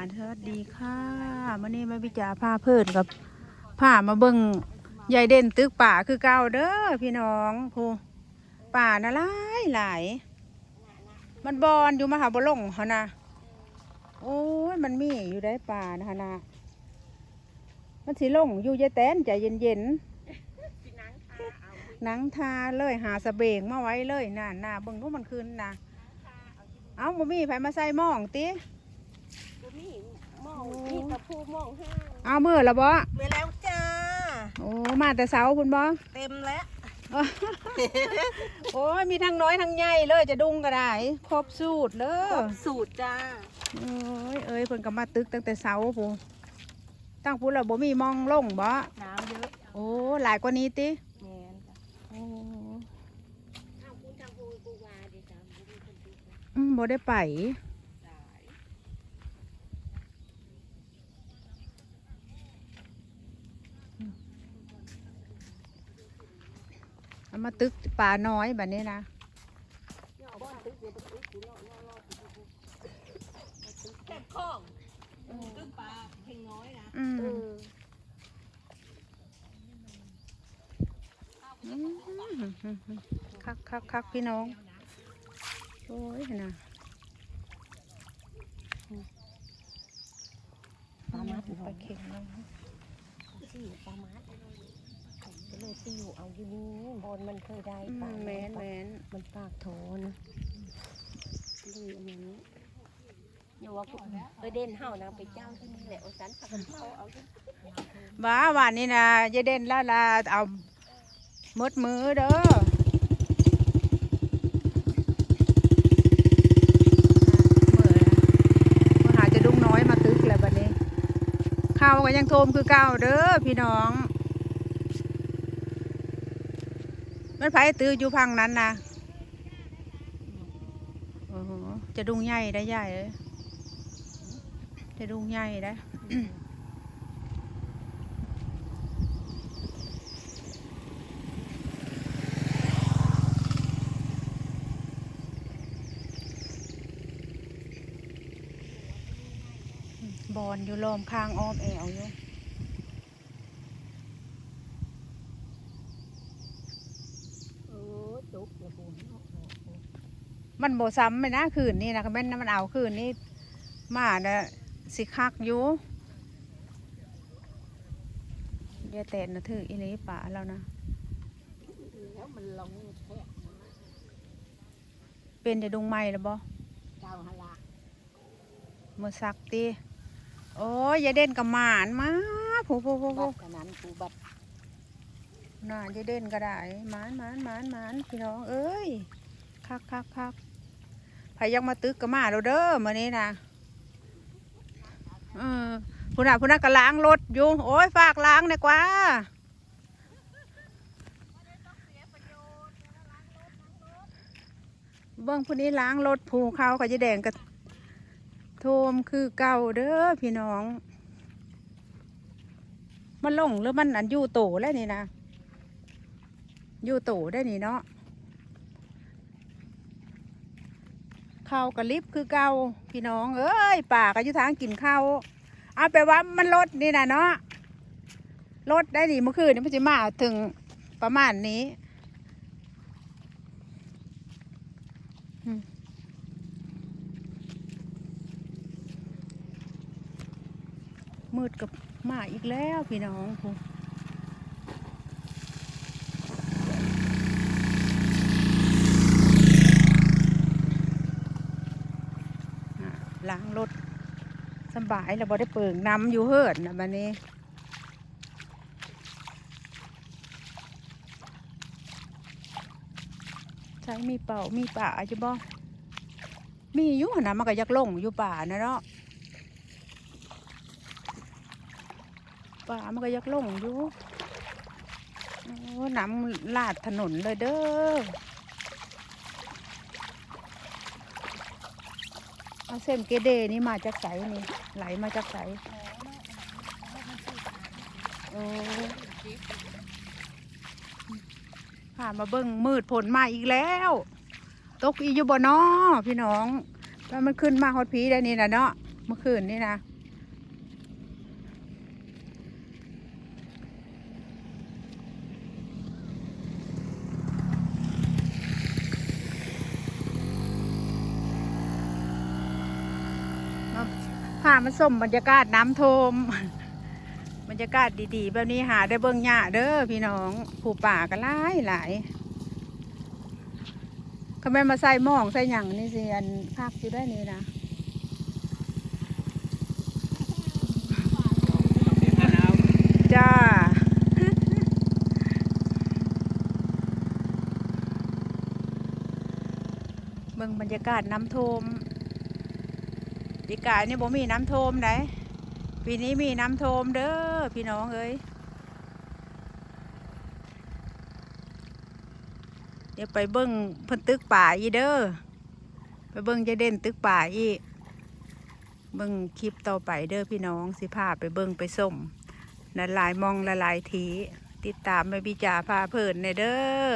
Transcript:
สวัสดีค่ะมื่อนี้มาวิจาผ้าเพิ่นกับผ้ามาเบิ่งยายเด่นตึกป่าคือเก่าเด้อพี่น้องผู้ป่าน่ะหลายหลาย มันบอนอยู่มหาบ่ลงเขานะโอ้ยมันมีอยู่ได้ป่านะฮะนะมันสิลงอยู่ยายแตนใจเย็นๆหนังทาเลยหาสะเบงมาไว้เลยน่าน่าเบิ่งดูมันคืนนะเอ้าบ่มีไผมาใส่หม้องติ บ่มีหมองมีตะพูหมองห้างเอามือละบ่เวแล้วจ้า โอ้มาแต่เสาคุณบ่เต็มแล้ว โอ้ยมีทั้งน้อยทั้งใหญ่เลยจะดุงก็ได้ครบสูตรเลครยบสูตรจ้า เอ้ยเอ้ยเพิ่นก็มาตึกตั้งแต่เสาพูตั้งพูดแล้วบ่มีมองลงบ่น้ำเยอะโอ้หลายกว่านี้ติแมนจ้ะโอ้อ้าวคุณทำปูปูวาดิจ้าบ่มีคนดูอืมบ่ได้ไป ได้ เอามาตึกป่าน้อยแบบนี้นะย่อบ้านตึกเดี๋ยวตึกกูรอรอรอแค่ข้องตึกปลาเพ่งน้อยนะอืมเอออืมคักคักคักพี่น้อง โอ้ยนะปลามัดไปเข็งลง ที่ปลามัดก็เลยไปอยู่เอาอยู่นี่บนมันเคยได้อืปลามแมนแมนมันปากโถนเลยอันนี้อย่าว่ากูเออเด่นเฮานะไปเจ้าที่นี่แหละโอสันผักเขาเอาที่บ้าวันนี้นะยายเด่นละลาเอามดมือเด้อมือนะมาหาจะดุงน้อยมาตึกแล้วบัดนี้ ข้าวก็ยังโทมคือเก่าเด้อพี่น้องมันไผตื้ออยู่พังนั้นนะโอ้โหจะดุงใหญ่ได้ใหญ่เลยจะดุงใหญ่ได้ บอลอยู่ล้อมข้างอ้อมแอวอยู่เออจุกเดี๋ยวกูมันโบซ้ำไปนะคืนนี้นะแม่นมันเอาคืนนี้มาเนะสิคักอยู่ยายแตนนะถืออีนี้ป่าแล้วนะแล้วมันลงแค่เป็นจะดุงไม้แล้วบ่เจ้าฮาละมือสักตี โอ้ยยายเด่นกับหมานมาผู้ผู้ผู้บัผู้ดอันนั้นกูบัดน่ายายเด่นก็ได้หมานหมานหมานหมานพี่น้องเอ้ยคักคักคักพายังมาตึกกับมาเราเด้อมื้อนี้นะเออผู้น่ะผู้น่ะก็ล้างรถอยู่โอ้ยฝากล้างหน่อยกว่าเบิ้งผู้นี้ล้างรถผูเขาก็จะแดงกับ โทมคือเก่าเด้อพี่น้อง มันลงหรือมันอันอยู่โตแล้วนี่นะอยู่โตได้นี่เนาะข้าวกับลิฟต์คือเก่าพี่น้อง เอ้ยป่าก็อยู่ทางกินข้าวเอาไปว่ามันลดนี่นะเนาะลดได้นี่เมื่อคืนนี่มันจะมาถึงประมาณนี้ มืดกับมาอีกแล้วพี่น้องผมอะล้างรถสบายแล้วบ่ได้เปิงน้ำอยู่เฮิร์ดนะบันนี้ใช้มีเป่ามีป่าจะบ่มีอยู่นะมันก็ยักลงอยู่ป่านะเนาะ ป่ามันก็ยักลงอยู่โอ้น้ำลาดถนนเลยเด้อเอาเส้นเกเดนี่มาจากไสนี่ ไหลมาจากไสโอ้ผ่ามาเบิ้งมืดผลมาอีกแล้ว ตกอีอยู่บ่นอพี่น้อง แล้วมันขึ้นมาฮอดพีได้นี่นะเนาะเมื่อคืนนี่นะ เามาส้มบรรยากาศน้ำทม บรรยากาศดีๆ แบบนี้หาได้เบิ่งหญ้าเด้อพี่น้องผู้ป่าก็หลายหลายเขาแม่มาใส่หม้องใส่หยังนี่สิอันพักอยู่ได้นี่นะจ้าเบิ่งบรรยากาศน้ำทม ปีกายนี่บ่มีน้ำท่วมไหนปีนี้มีน้ำท่วมเด้อพี่น้องเอ้ยเดี๋ยวไปเบิ่งเพิ่นตึกป่าอีเด้อไปเบิ่งจะเด่นตึกป่าอีเบิ่งคลิปต่อไปเด้อพี่น้องสิพาไปเบิ่งไปส้มละลายมองละลายทีติดตามไปบิจาพาเพลินในเด้อ